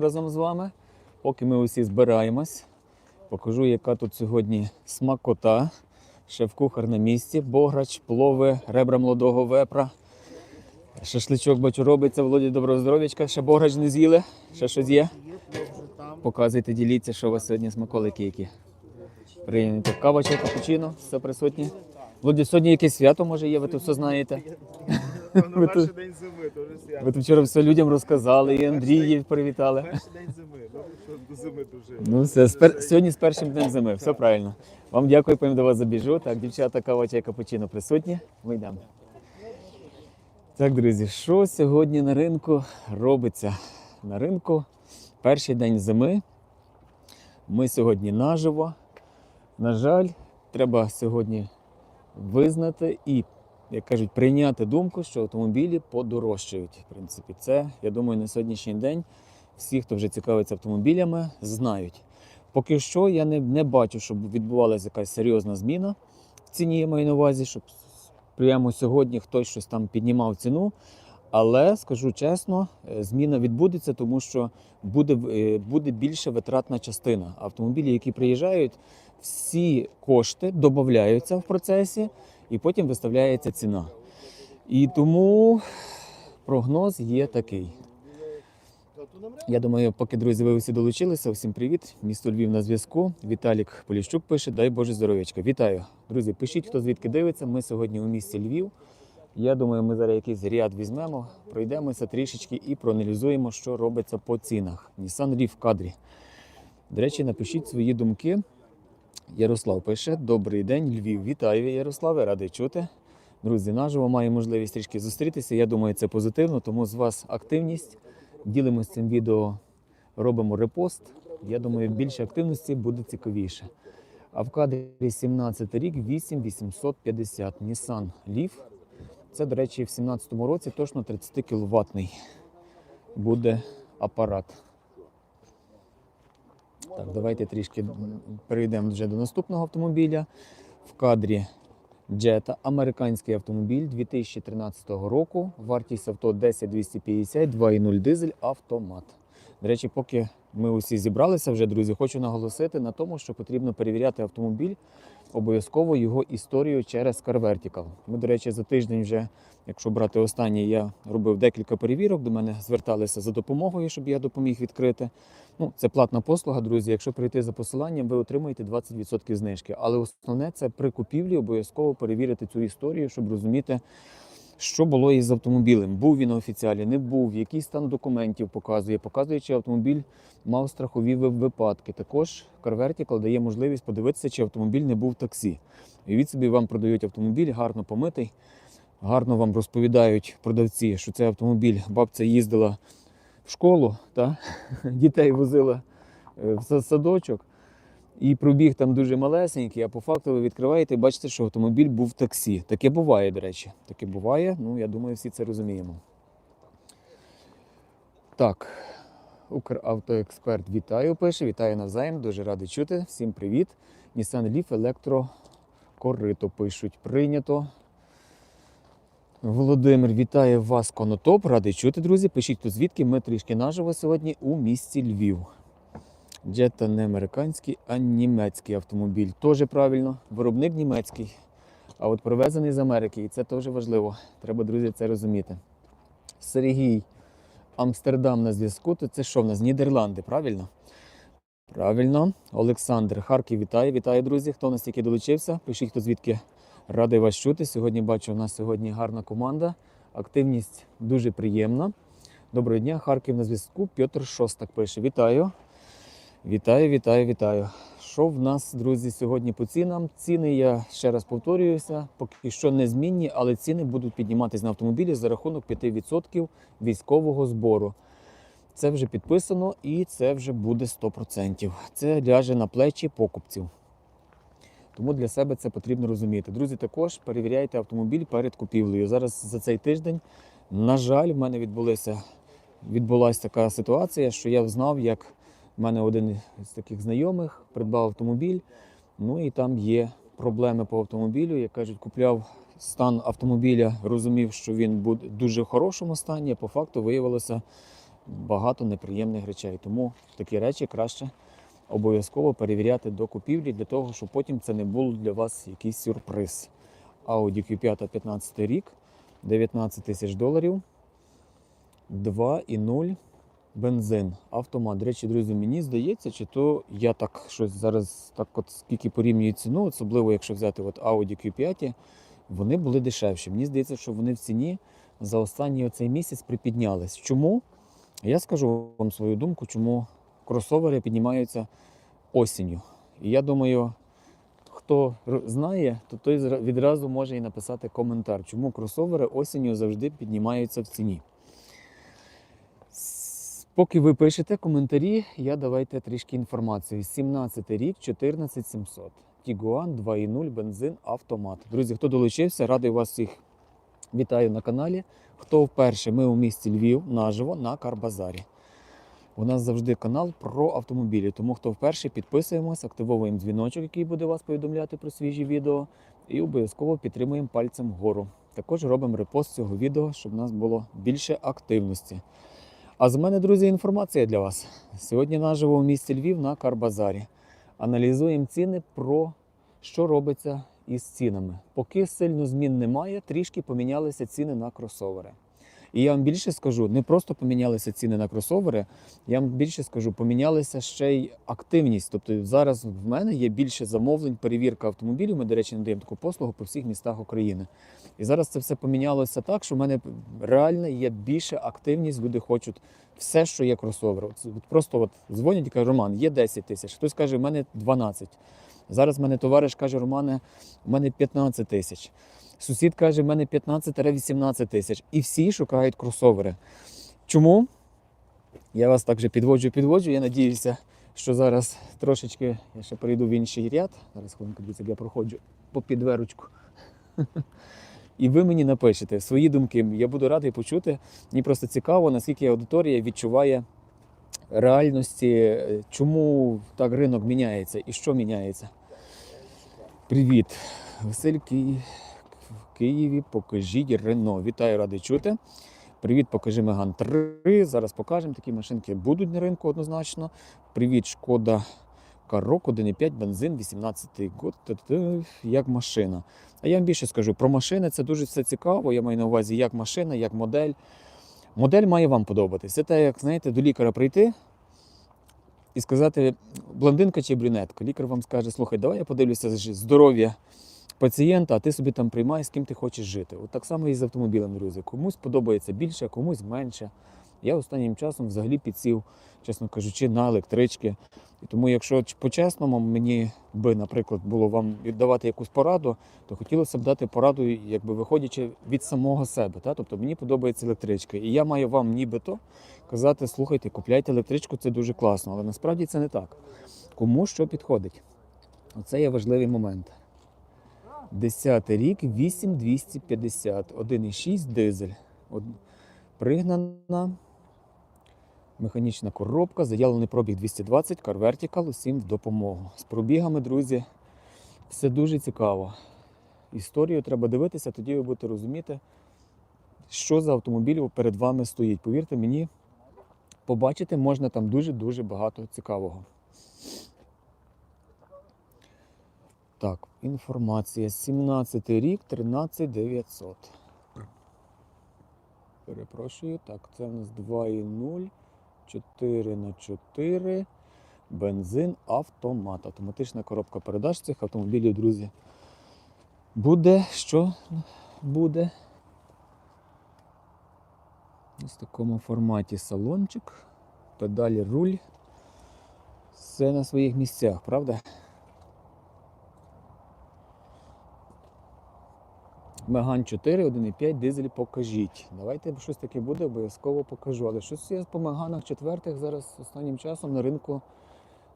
разом з вами. Поки ми усі збираємось, покажу, яка тут сьогодні смакота. Шеф-кухар на місці, бограч, плови, ребра молодого вепра. Шашличок бачу робиться, Володі доброго здоров'ячка. Ще бограч не з'їли. Ще щось є. Показуйте, діліться, що у вас сьогодні смаколики які. Прийнято. Кава, капучино, все присутнє. Володі, сьогодні якесь свято може є, ви тут все знаєте. Ну, Ви перший день зими, то вже свято. Ви тут вчора все людям розказали, і Андріїв привітали. Перший день зими, добре, що до зими дуже. Ну все, з пер... сьогодні з першим днем зими, все правильно. Вам дякую, потім до вас забіжу. Так, дівчата, кава, чай, капучино присутні. Ми йдемо. Так, друзі, що сьогодні на ринку робиться? На ринку перший день зими. Ми сьогодні наживо. На жаль, треба сьогодні визнати і, як кажуть, прийняти думку, що автомобілі подорожчають. В принципі, це, я думаю, на сьогоднішній день всі, хто вже цікавиться автомобілями, знають. Поки що я не, не бачу, щоб відбувалася якась серйозна зміна в ціні, я маю на увазі, щоб прямо сьогодні хтось щось там піднімав ціну. Але скажу чесно, е, зміна відбудеться, тому що буде, е, буде більше витратна частина. Автомобілі, які приїжджають, всі кошти додаються в процесі і потім виставляється ціна. І тому прогноз є такий. Я думаю, поки друзі, ви всі долучилися. Всім привіт. Місто Львів на зв'язку. Віталік Поліщук пише: Дай Боже здоров'ячка. Вітаю. Друзі, пишіть, хто звідки дивиться. Ми сьогодні у місті Львів. Я думаю, ми зараз якийсь ряд візьмемо, пройдемося трішечки і проаналізуємо, що робиться по цінах. Nissan Leaf в кадрі. До речі, напишіть свої думки. Ярослав пише: Добрий день, Львів. Вітаю, Ярославе, радий чути. Друзі, наживо маю можливість трішки зустрітися. Я думаю, це позитивно, тому з вас активність. Ділимось цим відео, робимо репост. Я думаю, більше активності буде цікавіше. А в кадрі 17 рік 8850 Nissan Leaf. Це, до речі, в 17 році точно 30 кВт буде апарат. Так, давайте трішки перейдемо вже до наступного автомобіля. В кадрі Jetta, американський автомобіль 2013 року. Вартість авто 10250, 2.0 дизель, автомат. До речі, поки ми усі зібралися вже, друзі, хочу наголосити на тому, що потрібно перевіряти автомобіль обов'язково його історію через CarVertical. Ми, до речі, за тиждень вже, якщо брати останній, я робив декілька перевірок. До мене зверталися за допомогою, щоб я допоміг відкрити. Ну, це платна послуга, друзі. Якщо прийти за посиланням, ви отримаєте 20% знижки. Але основне це при купівлі обов'язково перевірити цю історію, щоб розуміти, що було із автомобілем. Був він на офіціалі, не був, який стан документів показує, показує, чи автомобіль мав страхові випадки. Також CarVertical дає можливість подивитися, чи автомобіль не був в таксі. І від собі вам продають автомобіль, гарно помитий, гарно вам розповідають продавці, що це автомобіль, бабця їздила в школу, та? дітей возила е, в садочок. І пробіг там дуже малесенький, а по факту ви відкриваєте і бачите, що автомобіль був таксі. Таке буває, до речі. Таке буває, ну я думаю, всі це розуміємо. Так, Укравтоексперт вітаю, пише, вітаю навзаєм, дуже радий чути. Всім привіт. Nissan Leaf Електро Корито пишуть. Прийнято. Володимир, вітає вас, Конотоп. Радий чути, друзі. Пишіть тут звідки. Ми трішки наживо сьогодні у місті Львів. Джета не американський, а німецький автомобіль. Теж правильно. Виробник німецький. А от привезений з Америки, і це теж важливо. Треба, друзі, це розуміти. Сергій, Амстердам на зв'язку. То це що в нас? Нідерланди, правильно? Правильно. Олександр Харків вітає. Вітаю, друзі. Хто у нас тільки долучився? Пишіть, хто звідки радий вас чути. Сьогодні бачу, у нас сьогодні гарна команда. Активність дуже приємна. Доброго дня, Харків на зв'язку. Петр Шостак пише: Вітаю. Вітаю, вітаю, вітаю. Що в нас, друзі, сьогодні по цінам? Ціни, я ще раз повторююся, поки що не змінні, але ціни будуть підніматися на автомобілі за рахунок 5% військового збору. Це вже підписано і це вже буде 100%. Це ляже на плечі покупців. Тому для себе це потрібно розуміти. Друзі, також перевіряйте автомобіль перед купівлею. Зараз за цей тиждень, на жаль, в мене відбулася, відбулася така ситуація, що я знав, як в мене один з таких знайомих придбав автомобіль. Ну і там є проблеми по автомобілю. Як кажуть, купляв стан автомобіля, розумів, що він буде в дуже хорошому стані. а По факту виявилося багато неприємних речей. Тому такі речі краще обов'язково перевіряти до купівлі для того, щоб потім це не було для вас якийсь сюрприз. Audi Q5 15 рік, 19 тисяч доларів, 2,0 бензин, автомат. До речі, друзі, мені здається, чи то я так щось зараз так от скільки порівнюю ціну, особливо якщо взяти от Audi Q5, вони були дешевші. Мені здається, що вони в ціні за останній оцей місяць припіднялись. Чому? Я скажу вам свою думку, чому кросовери піднімаються осінню. І я думаю, хто знає, то той відразу може і написати коментар, чому кросовери осінню завжди піднімаються в ціні. Поки ви пишете коментарі, я давайте трішки інформації. 17 рік, 14700. Тігуан 2.0 бензин автомат. Друзі, хто долучився, радий вас всіх вітаю на каналі. Хто вперше, ми у місті Львів наживо на Карбазарі. У нас завжди канал про автомобілі. Тому хто вперше підписуємось, активовуємо дзвіночок, який буде вас повідомляти про свіжі відео, і обов'язково підтримуємо пальцем вгору. Також робимо репост цього відео, щоб у нас було більше активності. А з мене, друзі, інформація для вас. Сьогодні наживо в місті Львів на Карбазарі. Аналізуємо ціни про що робиться із цінами. Поки сильно змін немає, трішки помінялися ціни на кросовери. І я вам більше скажу, не просто помінялися ціни на кросовери, я вам більше скажу, помінялася ще й активність. Тобто зараз в мене є більше замовлень, перевірка автомобілів. Ми, до речі, надаємо таку послугу по всіх містах України. І зараз це все помінялося так, що в мене реально є більше активність. Люди хочуть все, що є кросовер. Просто от дзвонять і кажуть, Роман, є 10 тисяч. Хтось каже, в мене 12. Зараз в мене товариш каже, Романе, у мене 15 тисяч. Сусід каже, в мене 15-18 тисяч. І всі шукають кросовери. Чому? Я вас так же підводжу, підводжу. Я надіюся, що зараз трошечки я ще перейду в інший ряд. Зараз хвилинку, дивіться, я проходжу по підверочку. І ви мені напишете свої думки. Я буду радий почути. Мені просто цікаво, наскільки аудиторія відчуває реальності, чому так ринок міняється і що міняється. Привіт, Василь в Києві. Покажіть Рено. Вітаю, радий чути. Привіт, покажи Меган 3. Зараз покажемо. Такі машинки будуть на ринку однозначно. Привіт, шкода Карок 1,5 бензин, 18-й год. Як машина. А я вам більше скажу про машини. Це дуже все цікаво. Я маю на увазі, як машина, як модель. Модель має вам подобатись. Це те, як знаєте, до лікаря прийти і сказати, блондинка чи брюнетка. Лікар вам скаже, слухай, давай я подивлюся здоров'я пацієнта, а ти собі там приймай, з ким ти хочеш жити. От так само і з автомобілем, друзі. Комусь подобається більше, комусь менше. Я останнім часом взагалі підсів, чесно кажучи, на електрички. І тому, якщо по-чесному мені би, наприклад, було вам віддавати якусь пораду, то хотілося б дати пораду, якби виходячи від самого себе. Та? Тобто мені подобається електричка. І я маю вам нібито казати, слухайте, купляйте електричку, це дуже класно. Але насправді це не так. Кому що підходить? Оце є важливий момент. Десятий рік, 8250, 1,6 дизель. Пригнана механічна коробка, заявлений пробіг 220, Car усім в допомогу. З пробігами, друзі, все дуже цікаво. Історію треба дивитися, тоді ви будете розуміти, що за автомобіль перед вами стоїть. Повірте мені, побачити можна там дуже-дуже багато цікавого. Так, інформація. 17 рік, 13900. Перепрошую. Так, це в нас 2,0, 4 на 4 бензин, автомат. Автоматична коробка передач цих автомобілів, друзі. Буде що буде? Ось в такому форматі салончик, педалі руль. Все на своїх місцях, правда? Меган 4, 1,5 дизель покажіть. Давайте щось таке буде, обов'язково покажу. Але щось я по Меганах четвертих зараз останнім часом на ринку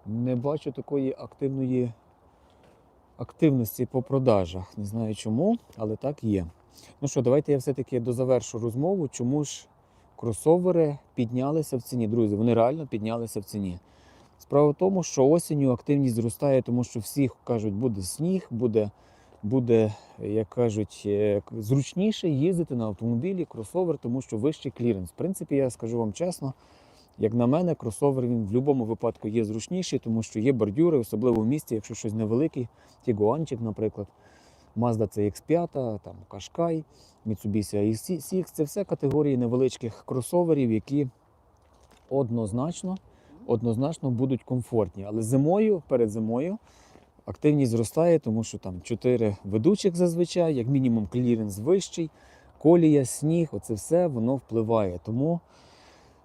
не бачу такої активної активності по продажах. Не знаю чому, але так є. Ну що, давайте я все-таки дозавершу розмову, чому ж кросовери піднялися в ціні. Друзі, вони реально піднялися в ціні. Справа в тому, що осінню активність зростає, тому що всі кажуть, буде сніг, буде, буде як кажуть, е, зручніше їздити на автомобілі, кросовер, тому що вищий кліренс. В принципі, я скажу вам чесно, Як на мене, кросовер він в будь-якому випадку є зручніший, тому що є бордюри, особливо в місті, якщо щось невеликий, Тігуанчик, наприклад, Mazda CX5, там Qashqai, Mitsubishi ASX, це все категорії невеличких кросоверів, які однозначно, однозначно будуть комфортні. Але зимою, перед зимою, активність зростає, тому що там 4 ведучих зазвичай, як мінімум кліренс вищий, колія, сніг, оце все воно впливає. Тому,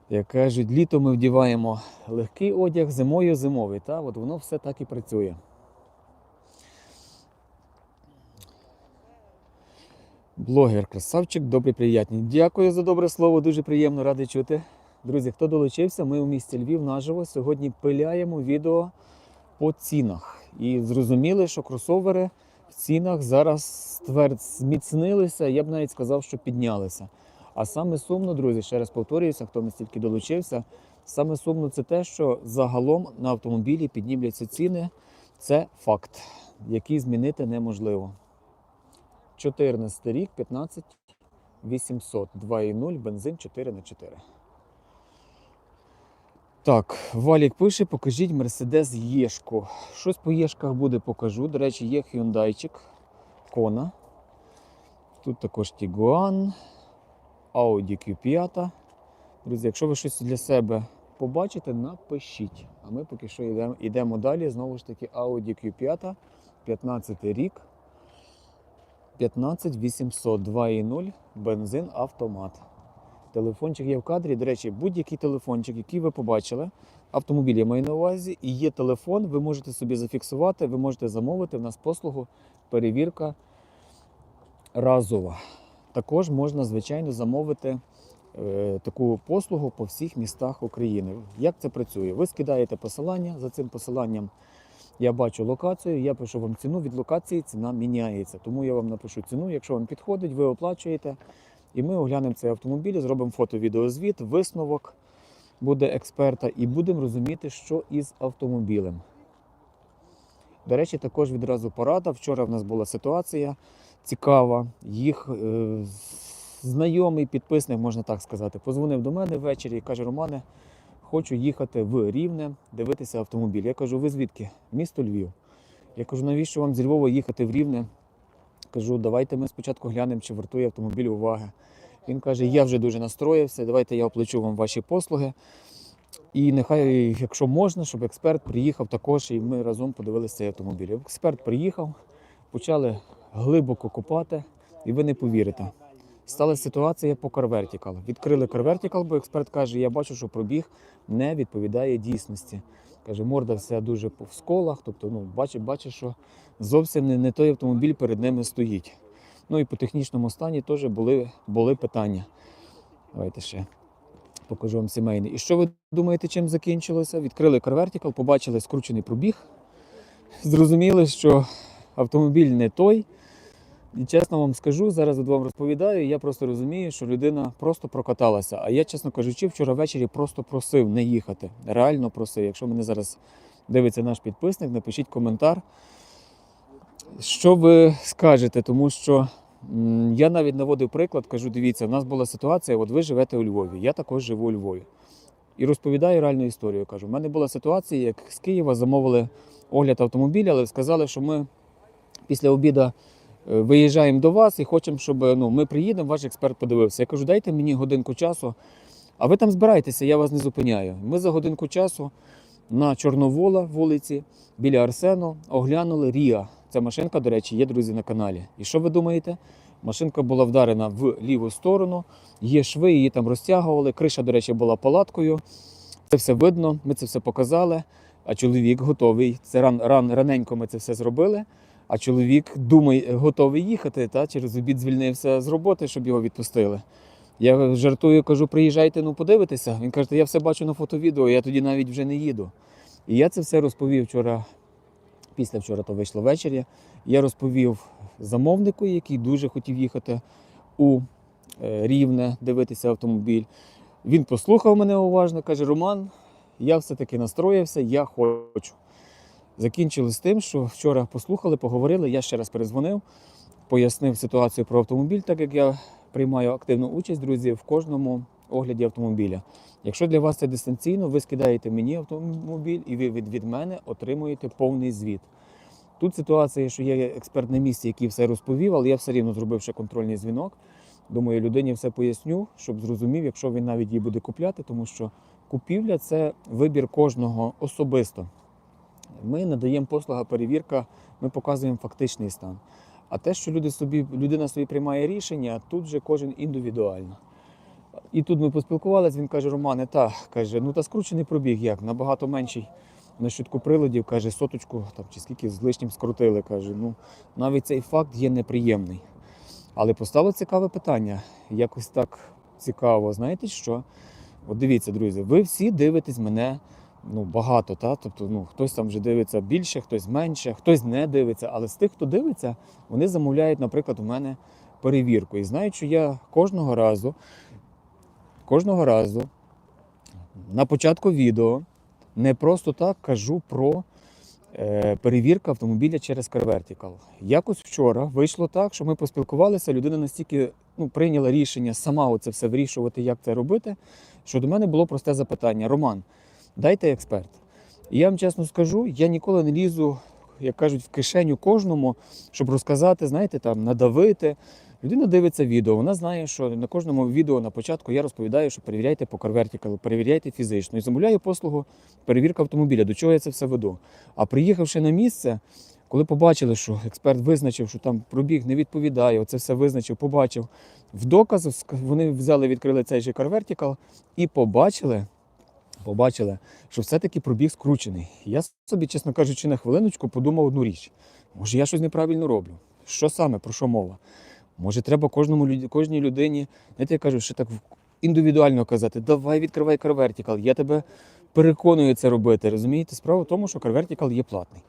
як кажуть, літом ми вдіваємо легкий одяг, зимою зимовий. Та? От воно все так і працює. Блогер, красавчик, добрий, приятний. Дякую за добре слово, дуже приємно радий чути. Друзі, хто долучився, ми у місті Львів наживо сьогодні пиляємо відео по цінах. І зрозуміли, що кросовери в цінах зараз стверд зміцнилися, я б навіть сказав, що піднялися. А саме сумно, друзі, ще раз повторююся, хто не стільки долучився. Саме сумно це те, що загалом на автомобілі піднімляться ціни. Це факт, який змінити неможливо. 14 рік, 15 800, 2,0, бензин 4 на 4. Так, Валік пише, покажіть Мерседес Єшку. Щось по Єшках буде, покажу. До речі, є Hyundaiчик, Кона. Тут також Tiguan, Audi Q5. Друзі, якщо ви щось для себе побачите, напишіть. А ми поки що йдемо, йдемо далі. Знову ж таки, Audi Q5, 15 рік. 15800 2.0 бензин автомат. Телефончик є в кадрі. До речі, будь-який телефончик, який ви побачили, автомобіль я маю на увазі, і є телефон, ви можете собі зафіксувати, ви можете замовити в нас послугу перевірка разова. Також можна, звичайно, замовити е, таку послугу по всіх містах України. Як це працює? Ви скидаєте посилання, за цим посиланням я бачу локацію, я пишу вам ціну. Від локації ціна міняється. Тому я вам напишу ціну. Якщо вам підходить, ви оплачуєте. І ми оглянемо цей автомобіль, зробимо фото-відеозвіт, висновок буде експерта, і будемо розуміти, що із автомобілем. До речі, також відразу порада. Вчора в нас була ситуація цікава. Їх е, знайомий підписник, можна так сказати, позвонив до мене ввечері і каже: Романе, хочу їхати в Рівне, дивитися автомобіль. Я кажу, ви звідки? Місто Львів. Я кажу, навіщо вам зі Львова їхати в Рівне? Кажу, давайте ми спочатку глянемо, чи вартує автомобіль уваги. Він каже, я вже дуже настроївся, давайте я оплачу вам ваші послуги. І нехай, якщо можна, щоб експерт приїхав також, і ми разом подивилися цей автомобіль. Експерт приїхав, почали глибоко копати, і ви не повірите. Сталася ситуація по CarVertical. Відкрили CarVertical, бо експерт каже, я бачу, що пробіг не відповідає дійсності. Каже, морда вся дуже в сколах, тобто ну, бачить, бачить, що зовсім не, не той автомобіль перед ними стоїть. Ну і по технічному стані теж були, були питання. Давайте ще покажу вам сімейний. І що ви думаєте, чим закінчилося? Відкрили CarVertical, побачили скручений пробіг, зрозуміли, що автомобіль не той. І чесно вам скажу, зараз от вам розповідаю, я просто розумію, що людина просто прокаталася. А я, чесно кажучи, вчора ввечері просто просив не їхати. Реально просив. Якщо мене зараз дивиться наш підписник, напишіть коментар. Що ви скажете? Тому що я навіть наводив приклад, кажу: дивіться, в нас була ситуація, от ви живете у Львові, я також живу у Львові. І розповідаю реальну історію. Кажу, в мене була ситуація, як з Києва замовили огляд автомобіля, але сказали, що ми після обіду виїжджаємо до вас і хочемо, щоб ну, ми приїдемо, ваш експерт подивився. Я кажу, дайте мені годинку часу, а ви там збирайтеся, я вас не зупиняю. Ми за годинку часу на Чорновола вулиці біля Арсену оглянули Ріа. Ця машинка, до речі, є друзі на каналі. І що ви думаєте? Машинка була вдарена в ліву сторону, є шви, її там розтягували. Криша, до речі, була палаткою. Це все видно, ми це все показали. А чоловік готовий. Це ран, ран, раненько ми це все зробили. А чоловік думає, готовий їхати, та через обід звільнився з роботи, щоб його відпустили. Я жартую, кажу, приїжджайте, ну подивитися. Він каже, я все бачу на фото-відео, я тоді навіть вже не їду. І я це все розповів вчора, після вчора то вийшло ввечері. Я розповів замовнику, який дуже хотів їхати у е, Рівне, дивитися автомобіль. Він послухав мене уважно, каже: Роман, я все-таки настроївся, я хочу. Закінчили з тим, що вчора послухали, поговорили. Я ще раз перезвонив, пояснив ситуацію про автомобіль, так як я приймаю активну участь, друзі, в кожному огляді автомобіля. Якщо для вас це дистанційно, ви скидаєте мені автомобіль і ви від, від мене отримуєте повний звіт. Тут ситуація, що є експерт на місці, який все розповів, але я все рівно зробив ще контрольний дзвінок. Думаю, людині все поясню, щоб зрозумів, якщо він навіть її буде купляти, тому що купівля це вибір кожного особисто. Ми надаємо послуга перевірка, ми показуємо фактичний стан. А те, що люди собі, людина собі приймає рішення, тут же кожен індивідуально. І тут ми поспілкувалися, він каже, Романе, та каже, ну та скручений пробіг як, набагато менший на щитку приладів, каже, соточку там, чи скільки з лишнім скрутили. Каже, ну навіть цей факт є неприємний. Але поставили цікаве питання. Якось так цікаво. Знаєте що? От дивіться, друзі, ви всі дивитесь мене ну, багато, та? тобто ну, хтось там вже дивиться більше, хтось менше, хтось не дивиться. Але з тих, хто дивиться, вони замовляють, наприклад, у мене перевірку. І знають, що я кожного разу, кожного разу на початку відео не просто так кажу про е, перевірку автомобіля через CarVertical. Якось вчора вийшло так, що ми поспілкувалися, людина настільки ну, прийняла рішення сама оце все вирішувати, як це робити, що до мене було просте запитання: Роман, дайте експерт. І я вам чесно скажу, я ніколи не лізу, як кажуть, в кишеню кожному, щоб розказати, знаєте, там надавити. Людина дивиться відео, вона знає, що на кожному відео на початку я розповідаю, що перевіряйте по CarVertical, перевіряйте фізично. І замовляю послугу перевірка автомобіля. До чого я це все веду? А приїхавши на місце, коли побачили, що експерт визначив, що там пробіг не відповідає, оце все визначив, побачив. В доказ вони взяли, відкрили цей же CarVertical і побачили, побачили, що все-таки пробіг скручений. Я собі, чесно кажучи, на хвилиночку подумав одну річ. Може, я щось неправильно роблю. Що саме, про що мова? Може, треба кожному кожній людині, знаєте, я кажу, що так індивідуально казати, давай відкривай CarVertical, я тебе переконую це робити. Розумієте? Справа в тому, що CarVertical є платний.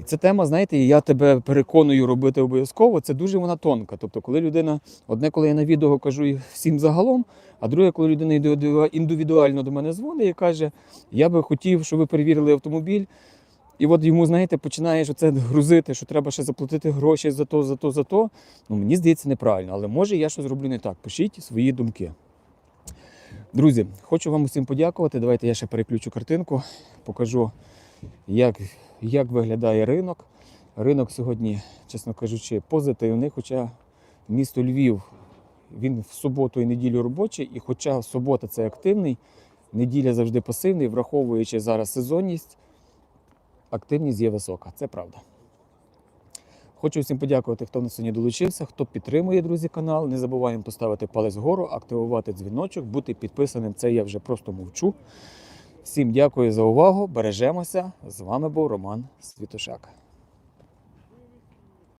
І ця тема, знаєте, я тебе переконую робити обов'язково, це дуже вона тонка. Тобто, коли людина, одне, коли я на відео кажу всім загалом, а друге, коли людина індивіду- індивідуально до мене дзвонить і каже, я би хотів, щоб ви перевірили автомобіль. І от йому, знаєте, починаєш оце грузити, що треба ще заплатити гроші за то, за то, за то. Ну, мені здається, неправильно, але може я щось зроблю не так. Пишіть свої думки. Друзі, хочу вам усім подякувати. Давайте я ще переключу картинку, покажу, як, як виглядає ринок. Ринок сьогодні, чесно кажучи, позитивний, хоча місто Львів він в суботу і неділю робочий, і хоча субота це активний, неділя завжди пасивний, враховуючи зараз сезонність, активність є висока. Це правда. Хочу всім подякувати, хто на сьогодні долучився, хто підтримує, друзі, канал. Не забуваємо поставити палець вгору, активувати дзвіночок, бути підписаним. Це я вже просто мовчу. Всім дякую за увагу. Бережемося. З вами був Роман Світошак.